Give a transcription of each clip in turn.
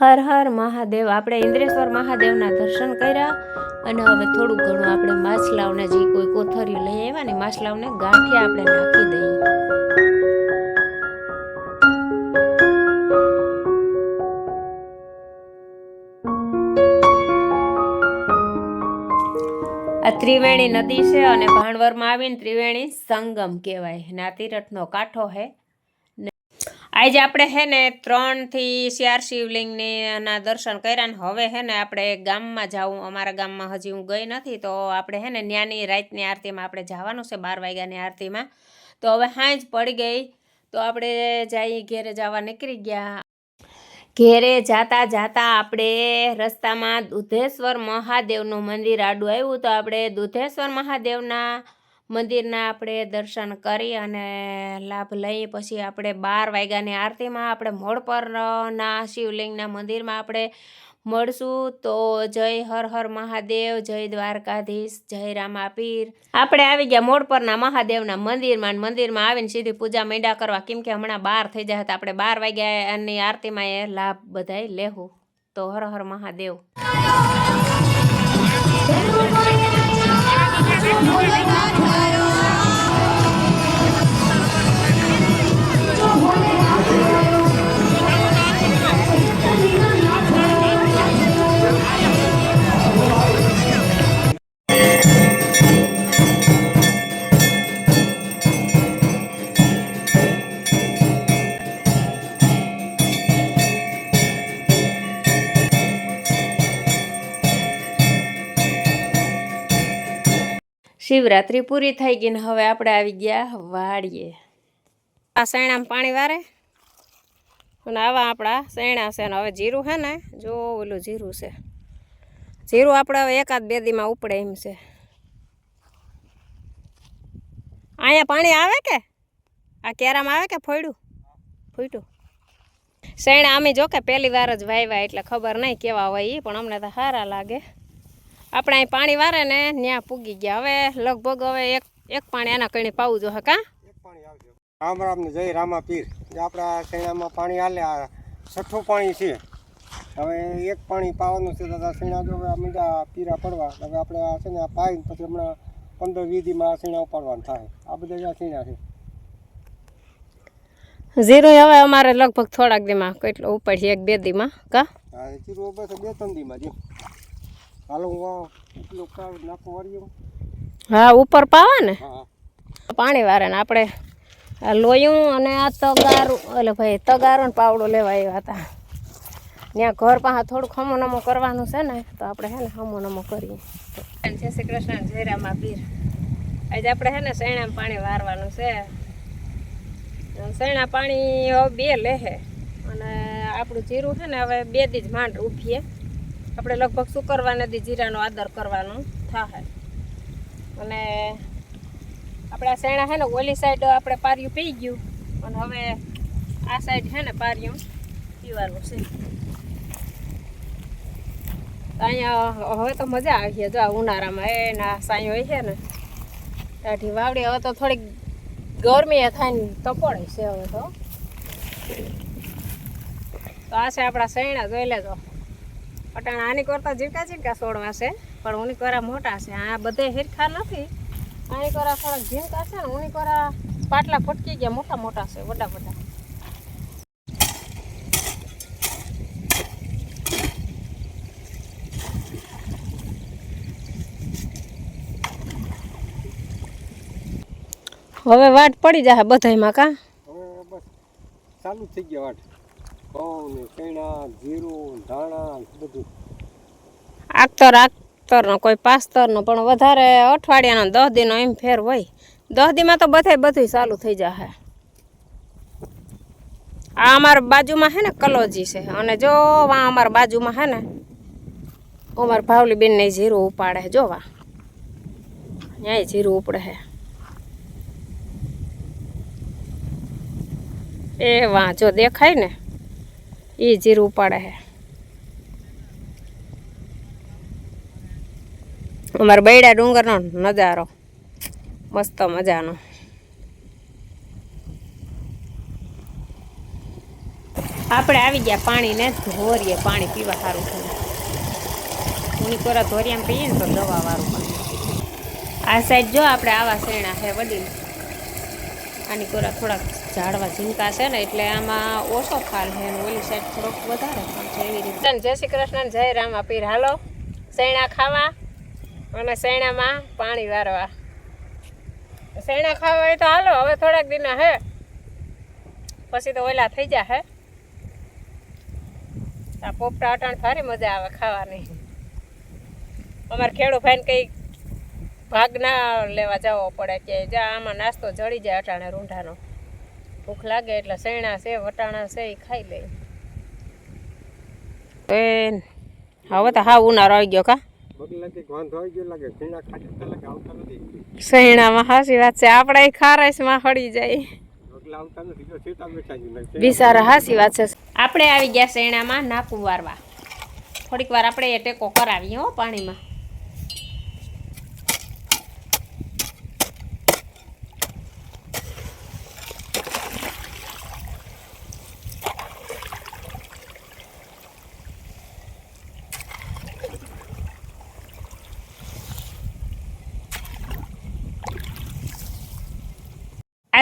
હર હર મહાદેવ. આપણે ઇન્દ્રેશ્વર મહાદેવના દર્શન કર્યા અને હવે થોડું ઘણું આપણે માછલાઓને જે કોઈ કોથરીઓ લઈ આવ્યા ને માછલાઓને ગાંઠિયા આપણે નાખી દઈએ. આ ત્રિવેણી નદી છે અને ભાણવરમાં આવીને ત્રિવેણી સંગમ કહેવાય. નાતિરથનો કાંઠો છે. આજે આપણે હે ને ત્રણથી ચાર શિવલિંગને ના દર્શન કર્યા ને હવે હે ને આપણે ગામમાં જાવું. અમારા ગામમાં હજી હું ગઈ નથી, તો આપણે હે ને ન્યાની રાતની આરતીમાં આપણે જવાનું છે, બાર વાગ્યાની આરતીમાં. તો હવે સાંજ પડી ગઈ, તો આપણે જઈ ઘેરે જવા નીકળી ગયા. ઘેરે જાતા જાતા આપણે રસ્તામાં દુધેશ્વર મહાદેવનું મંદિર આડું આવ્યું. તો આપણે દુધેશ્વર મહાદેવના મંદિરના આપણે દર્શન કરી અને લાભ લઈ પછી આપણે બાર વાગ્યાની આરતીમાં આપણે મોડ પરના શિવલિંગના મંદિરમાં આપણે મળશું. તો જય હર હર મહાદેવ, જય દ્વારકાધીશ, જય રામાપીર. આપણે આવી ગયા મોડ પરના મહાદેવના મંદિરમાં મંદિરમાં આવીને સીધી પૂજા મેંડા કરવા. કેમ કે હમણાં બાર થઈ જાય હતા. આપણે બાર વાગ્યાની આરતીમાં એ લાભ બધાય લેવું તો હર હર મહાદેવ. 祝福你们快乐祝福国们快 શિવરાત્રિ પૂરી થઈ ગઈ ને હવે આપણે આવી ગયા વાડીએ. આ સૈણામાં પાણી વારે? અને આવા આપણા સૈણા છે ને હવે જીરું છે ને, જો ઓલું જીરું છે. જીરું આપણે હવે એકાદ બે દીમાં ઉપડે એમ છે. અહીંયા પાણી આવે કે? આ કેરામાં આવે કે ફોડ્યું ફૂટ્યું સૈણા અમે જો કે પહેલી વાર જ વાવ્યા એટલે ખબર નહીં કેવા હોય એ પણ અમને તો સારા લાગે. આપણે અહીં પાણી વારે ને ત્યાં પૂગી ગયા. હવે લગભગ હવે એક એક પાણી એના કણી પાવું જો કા? એક પાણી આવશે રામ રામ ને જય રામા પીર જે આપણા શેણામાં પાણી હાલે આ છઠ્ઠું પાણી છે. હવે એક પાણી પાવાનું છે દાદા શેણા જો હવે મીંડા પીરા પડવા. હવે આપણે આ છે ને આ પાઈને પછી હમણાં પંદર વીધીમાં શેણા ઉપાડવાનું થાય. આ બધા જ્યાં શેણા છે. જીરું હવે અમારે લગભગ થોડાક દીમાં કેટલો ઉપાડીએ એક બે દીમાં કા? બસ બે ત્રણ દીમાં જેમ હાલો હું ઉપર પાવા ને? પાણી વારે ને આપણે આ લોયું અને આ તગારું એટલે ભાઈ તગારો ને પાવડો લેવા આવ્યા હતા. ત્યાં ઘર પાસે થોડુંક હમો નમો કરવાનું છે ને તો આપણે હે ને હમો નમો કરીએ. જય શ્રી કૃષ્ણ જય બીર આજે આપણે હે ને સૈણામાં પાણી વારવાનું છે. સૈણા પાણી બે લેહે અને આપણું જીરું છે ને હવે બે દી જ માંડ ઉભીએ. આપણે લગભગ શુક્રવારને દી જીરાનો આદર કરવાનું થાય અને આપણા શેણા છે ને, ઓલી સાઈડ આપણે પાર્યું પી ગયું. અને હવે આ સાઈડ છે ને પાર્યું પીવાનું છે. અહીંયા હવે તો મજા આવી છે. જો આ ઉનાળામાં એ ના સાંઈ હોય છે ને ટાઢી વાવડી હવે તો થોડીક ગરમી થાય ને તો પડે છે હવે તો. તો આ છે આપણા શેણા, જોઈ લેજો. પટાણા આની કરતા જીવકા ઝીકા છોડવા છે, પણ ઉની કોરા મોટા છે. આ બધે હિરખા નથી. આની કોરા થોડાક ઝીંકા છે ને ઉની કોરા પાટલા ફટકી ગયા, મોટા મોટા છે, વડા વડા. હવે વાટ પડી જાય બધામાં કા? ચાલુ થઈ ગયા વાટ. ઘઉં ને જીરું, ધાણા બધું. આખતર આખતરનો કોઈ પાસ્તરનો પણ વધારે અઠવાડિયાનો, દસ દિનો એમ ફેર હોય. દસ દીમાં તો બધે બધું ચાલુ થઈ જશે આ અમારા બાજુમાં છે ને કલોજી છે. અને જો વા અમારા બાજુમાં છે ને, અમાર ભાવલી બેનને જીરું ઉપાડે છે જોવા. ત્યાં જીરું ઉપડે છે એ વાં જો દેખાય ને એ જીરું ઉપાડે છે અમારા બૈડા ડુંગરનો નજારો મસ્ત મજાનો આપણે આવી ગયા પાણીને ધોરીએ પાણી પીવા સારું થયું ઉની કોરા ધોરિયામાં પીએ ને તો દવા વાળું પાણી। આ સાઈડ જો આપણે આવા શેણા છે, વડીલ। આની કોરા થોડાક ઝાડવા ઝીંકા છે ને, એટલે આમાં ઓછો ફાલ છે ઓલી સાઈડ થોડોક વધારે એવી રીતે. જય શ્રી કૃષ્ણ, જય રામા પીર. હાલો સૈણા ખાવા અને સૈણામાં પાણી વારવા. સૈણા ખાવા હોય તો હાલો, હવે થોડાક દિના હે. પછી તો ઓલા થઈ જા હે. આ પોપટા અટાણ સારી મજા આવે ખાવાની. અમારે ખેડૂ ભાઈને કંઈક ભાગ ના લેવા જવો પડે કે, જા, આમાં નાસ્તો જળી જાય અટાણે રૂંઢાનો. ભૂખ લાગે એટલે શેણા છે વટાણા છે એ ખાઈ લે. એ હવે તો હા ઉનાળો આવી ગયો કા? બગલ વાંધો આવી ગયો લાગે શેણા ખાતા લાગે આવતા શેણામાં હાસી વાત છે આપણે ખારસમાં હળી જાય. બગલા આવતા નથી જો સીતા બેઠા જ નથી બિસારા હાસી વાત છે. આપણે આવી ગયા શેણામાં નાકું વારવા. થોડીક વાર આપણે એ ટેકો કરાવીએ હો પાણીમાં.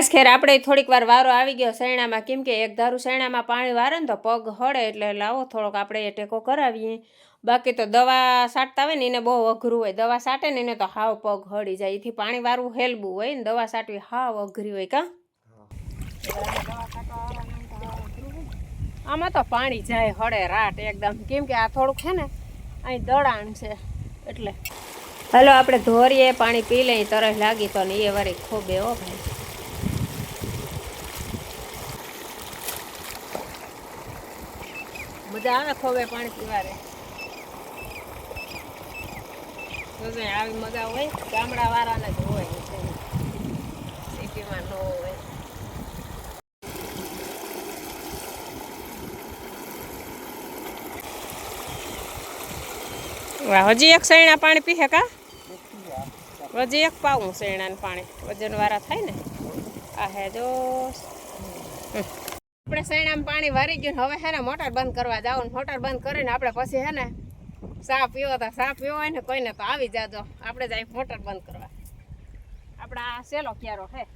આજ ખેર આપણે થોડીક વાર વારો આવી ગયો શેણામાં કેમ કે એક ધારું શેણામાં પાણી વારે ને તો પગ હળે એટલે લાવો થોડોક આપણે એ ટેકો કરાવીએ. બાકી તો દવા સાટતા હોય ને એને બહુ અઘરું હોય. દવા સાટે ને એને તો હાવ પગ હળી જાય. એથી પાણી વારવું હેલબું હોય ને દવા સાટવી હાવ અઘરી હોય કા. આમાં તો પાણી જાય હળે રાટ એકદમ. કેમ કે આ થોડુંક છે ને, અહીં દડાણ છે એટલે. હાલો આપણે ધોરીએ, પાણી પી લઈએ, તરસ લાગી તો ને એ વળી ખોબે હો ભાઈ. મજા આવે ખોબે પાણી પીવારે. જોજે આવી મજા હોય ગામડા વાળાને જ હોય સિટીમાં ન હોય. વાહ, હજી એક સૈણા પાણી પીએ કા? હજી એક પાવું સૈણાનું પાણી. વજન વાળા થાય ને? આ હે જો. હમ. આપણે સૈણામાં પાણી વારી ગયું હવે હે ને મોટર બંધ કરવા જાવ ને મોટર બંધ કરીને આપણે પછી હે ને ચા પીવો તો ચા પીવો હોય ને કોઈને તો આવી જાજો. આપણે જાય મોટર બંધ કરવા. આપણે આ સેલો ક્યારો હે?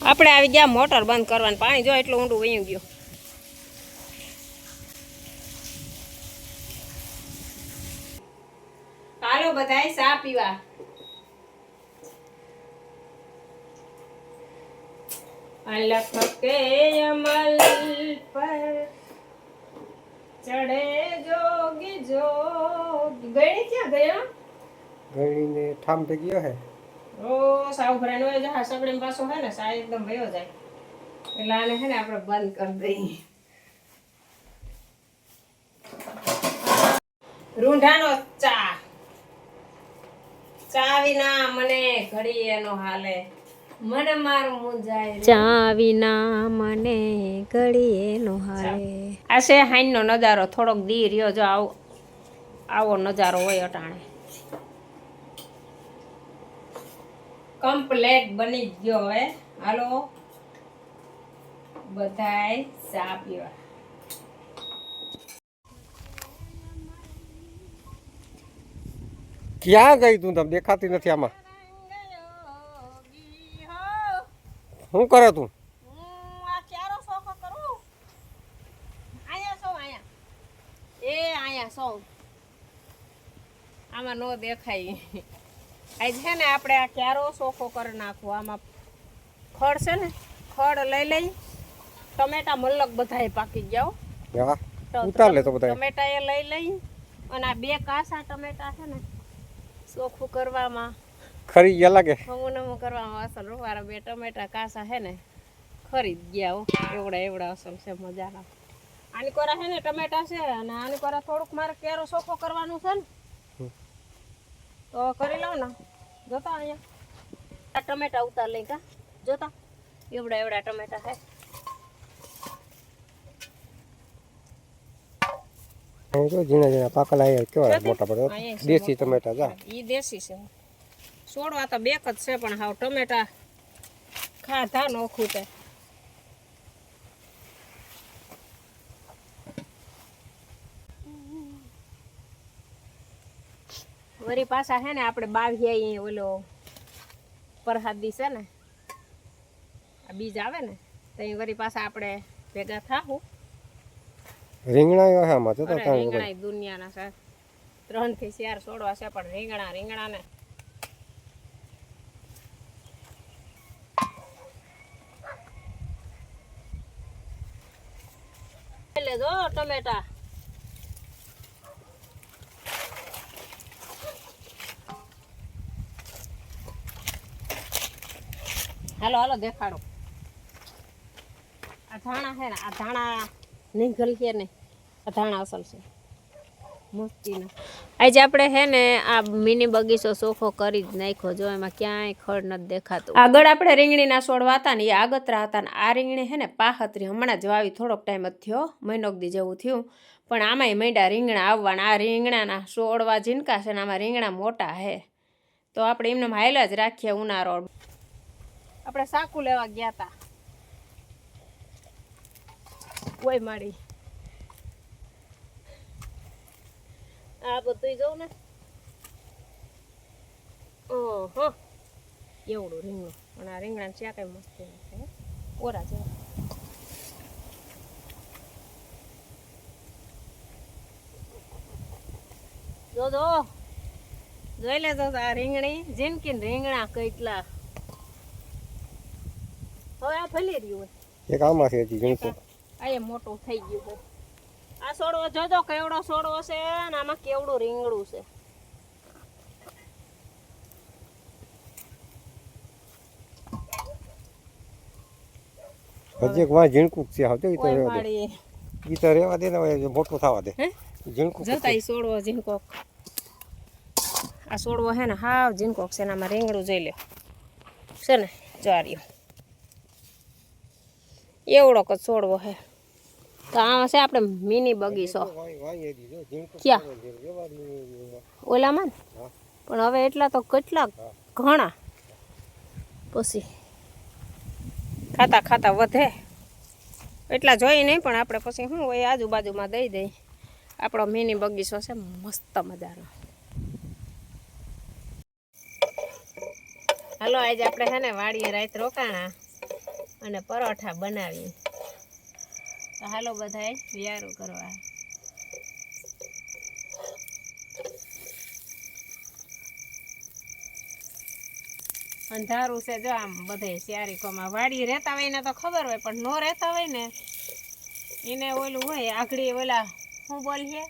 આપણે આવી ગયા મોટર બંધ કરવાનું. પાણી જો એટલું ઊંડું વયું ગયું. હાલો બધાય, ચા પીવા. ઓ સાવ સગડી પાછો હે ને એકદમ જાય. એટલે આને હે ને આપણે બંધ કરી દઈએ. રૂંઢાનો ચા. ચા વિના મને ઘડી એનો હાલે. ચા વિના મને ઘડીએ નો હારે. આ છે હાઈનો નજારો થોડોક દી રહ્યો જો આવો આવો નજારો હોય અટાણે. કમ્પ્લેટ બની ગયો હવે. હાલો. બધાય ચા પીવા. ક્યાં ગઈ તું તમ? દેખાતી નથી આમાં. શું કરે તું? એ અહીંયા સૌ આમાં નો દેખાય. છે ને આપણે આ ક્યારો સોખો કરી નાખવો આમાં ખડ છે ને ખડ લઈ લઈ. ટમેટા મલક બધાય પાકી ગયા હો. હા તો ઉતાર લે તો બધા ટમેટા એ લઈ લઈ. અને આ બે કાસા ટમેટા છે ને ચોખ્ખું કરવામાં. ખરી ગયા લાગે? નમું કરવામાં અસલ રૂપારા બે ટમેટા કાસા હે ને ખરીદ ગયા હો. એવડા એવડા અસલ છે મજાના. આની કોરા હે ને ટમેટા છે અને આની કોરા થોડુંક મારે કેરો સોખો કરવાનું છે ને. તો કરી લઉં ને. જોતા અહીંયા. આ ટમેટા ઉતાર લઈ કા. જોતા. એવડા એવડા ટમેટા જો ઝીણા ઝીણા પાકલા મોટા પડે દેશી ટમેટા જા. ઈ દેશી છે. છોડવા તો બેક જ છે પણ હાવ ટમેટા ખાધા નોખું તે વરી પાછા હે ને આપણે બાવીએ ઓલો પરહાદી છે ને આ બીજ આવે ને તો વરી પાછા આપણે ભેગા થાવું રીંગણા રીંગણા દુનિયાના છે. ત્રણથી ચાર છોડવા છે પણ રીંગણા રીંગણા ને જો, ટમેટા. હાલો હાલો, દેખાડો. આ ધાણા છે ને, આ ધાણા નહીં ગલકે ને, આ ધાણા અસલ છે. મસ્તીના. આજે આપણે હે ને આ મિની બગીચો સોફો કરી જ નાખ્યો. જો એમાં ક્યાંય ખડ નથી દેખાતું. આગળ આપણે રીંગણીના છોડવા હતા ને એ આગતરા હતા ને આ રીંગણી હે ને પાહતરી. હમણાં જ વાવી થોડોક ટાઈમ જ થયો મહિનોકદી જેવું થયું. પણ આમાંય મૈડા રીંગણા આવવાના. આ રીંગણાના છોડવા ઝીનકા છે ને આમાં રીંગણા મોટા હે. તો આપણે એમને હાયલા જ રાખીએ ઉનાળો. આપણે સાકુ લેવા ગયા હતા કોઈ માડી. આ બધું જોઉં ને. ઓહો. એવડું રીંગણું. પણ આ રીંગણા ચા કઈ મસ્ત હો. ઓરા જેવા. જો જો. જોઈ લેજો આ રીંગણી. જીનકીન રીંગણા કેટલા. હવે આ ફલી રહ્યું હોય. એક આમાં છે હજી આ મોટું થઈ ગયું છે આ સોડવો જોજો કેવડો સોડવો છે અને આમાં કેવડું રીંગણું છે. હજી એક વાં ઝીણકું છે આવતો ઈ તો રહેવા દે. ઈ તો રહેવા દે ને હવે મોટું થવા દે. હે? ઝીણકું જોતા ઈ સોડવો ઝીણકોક. આ સોડવો હે ને હાવ ઝીણકોક છે એનામાં રીંગણું જોઈ લે. છે ને ચાર્યું એવડો કચ સોડવો હે. તો આ છે આપણે મિની બગીચો ક્યાં? ઓલામાં? પણ હવે એટલા તો કેટલા ઘણા. પછી ખાતા ખાતા વધે. એટલા જોઈ નહીં પણ આપણે પછી શું હોય આજુબાજુમાં દઈ દઈ. આપણો મિની બગીચો છે મસ્ત મજાનો. હાલો આજે આપણે છે ને વાડીએ રાત રોકાણા અને પરોઠા બનાવી તો હાલો બધાએ વિયારું કરવા. અંધારું છે જો આમ બધે શિયારીકોમાં. વાડી રહેતા હોય ને તો ખબર હોય પણ નો રહેતા હોય ને એને ઓલું હોય આગળી ઓલા શું બોલીએ?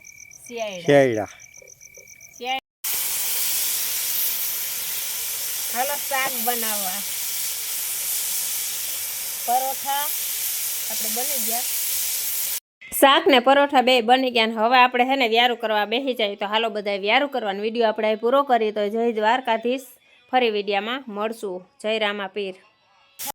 શિયાળા. હાલો શાક બનાવવા. પરોઠા. આપણે બની ગયા. શાક ને પરોઠા બે બની ગયા ને હવે આપણે હેને વ્યારું કરવા બેસી જાય. તો હાલો બધા વ્યારું કરવાનો વીડિયો આપણે પૂરો કરીએ. તો જય દ્વારકાધીશ. ફરી વિડીયામાં મળશું. જય રામા પીર